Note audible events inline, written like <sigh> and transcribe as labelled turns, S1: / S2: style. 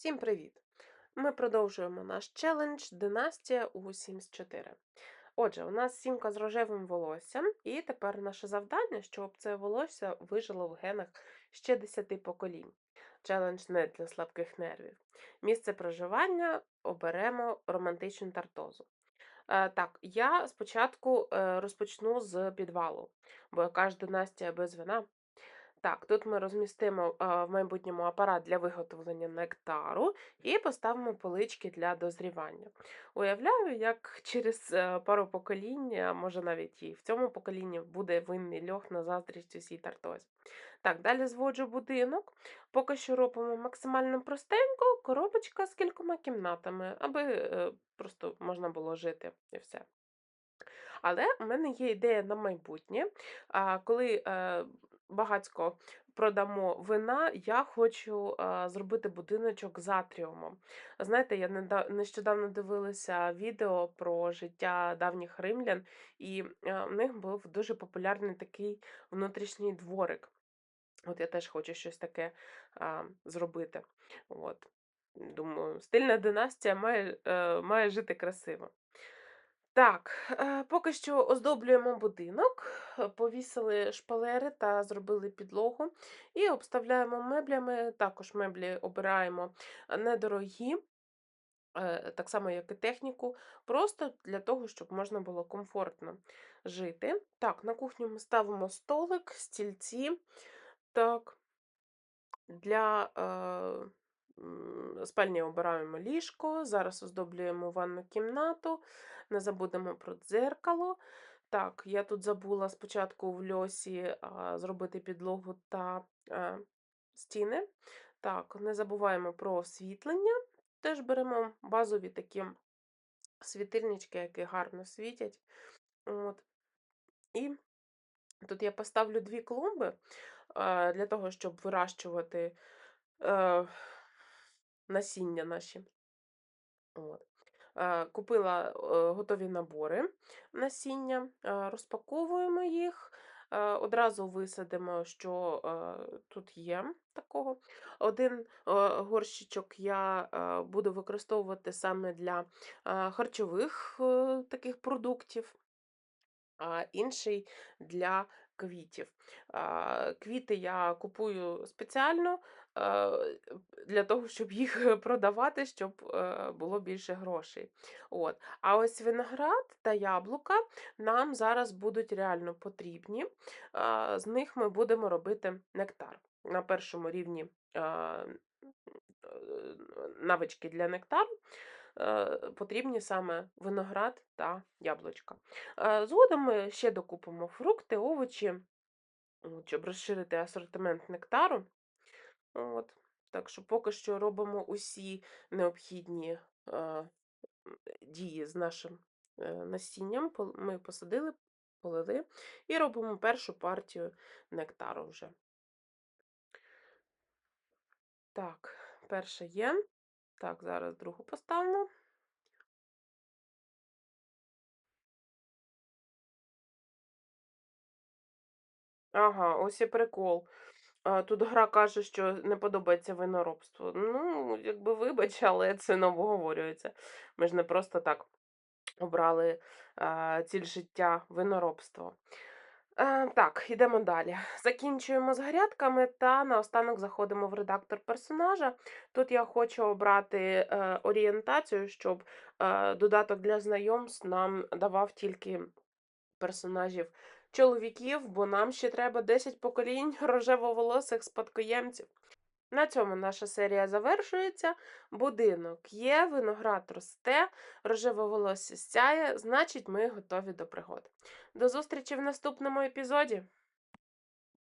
S1: Всім привіт! Ми продовжуємо наш челендж Династія у Sims 4. Отже, у нас сімка з рожевим волоссям, і тепер наше завдання, щоб це волосся вижило в генах ще 10 поколінь. Челендж не для слабких нервів. Місце проживання оберемо романтичну тартозу. Е, так, я спочатку е, розпочну з підвалу, бо яка ж династія без вина. Так, тут ми розмістимо в майбутньому апарат для виготовлення нектару і поставимо полички для дозрівання. Уявляю, як через е, пару поколінь, може навіть і в цьому поколінні буде винний льох на заздрість усій тартозі. Так, далі зводжу будинок. Поки що робимо максимально простенько, коробочка з кількома кімнатами, аби е, просто можна було жити і все. Але у мене є ідея на майбутнє. Коли е, багацько продамо вина, я хочу е, зробити будиночок з атріумом. Знаєте, я нещодавно дивилася відео про життя давніх римлян, і е, в них був дуже популярний такий внутрішній дворик. От я теж хочу щось таке зробити. От. Думаю, стильна династія має, має жити красиво. Так, е, поки що оздоблюємо будинок, е, повісили шпалери та зробили підлогу і обставляємо меблями. Також меблі обираємо недорогі, е, так само, як і техніку, просто для того, щоб можна було комфортно жити. Так, на кухню ми ставимо столик, стільці. Так, для спальні обираємо ліжко, зараз оздоблюємо ванну кімнату, не забудемо про дзеркало. Так, я тут забула спочатку в льосі а, зробити підлогу та е, стіни. Так, не забуваємо про освітлення. Теж беремо базові такі світильнички, які гарно світять. От. І тут я поставлю дві клумби е, для того, щоб вирощувати е, насіння наші. От. Купила готові набори насіння, розпаковуємо їх, одразу висадимо, що тут є такого. Один горщичок я буду використовувати саме для харчових е, таких продуктів, а інший для квітів. Квіти я купую спеціально для того, щоб їх продавати, щоб е, було більше грошей. От. А ось виноград та яблука нам зараз будуть реально потрібні. З них ми будемо робити нектар. На першому рівні е, навички для нектару е, потрібні саме виноград та яблучка. Е, Згодом ми ще докупимо фрукти, овочі, щоб розширити асортимент нектару. От. Так що поки що робимо усі необхідні е, дії з нашим е, насінням. Ми посадили, полили і робимо першу партію нектару вже. Так, перша є. Так, зараз другу поставимо. Ага, ось і прикол. А, тут гра каже, що не подобається виноробство. Ну, якби вибач, <laughs> але це не обговорюється. Ми ж не просто так обрали а, ціль життя виноробство. Е, так, йдемо далі. Закінчуємо з грядками та наостанок заходимо в редактор персонажа. Тут я хочу обрати е, орієнтацію, щоб е, додаток для знайомств нам давав тільки персонажів чоловіків, бо нам ще треба 10 поколінь <laughs> рожевоволосих спадкоємців. На цьому наша серія завершується. Будинок є, виноград росте, рожеве волосся сяє, значить, ми готові до пригод. До зустрічі в наступному епізоді!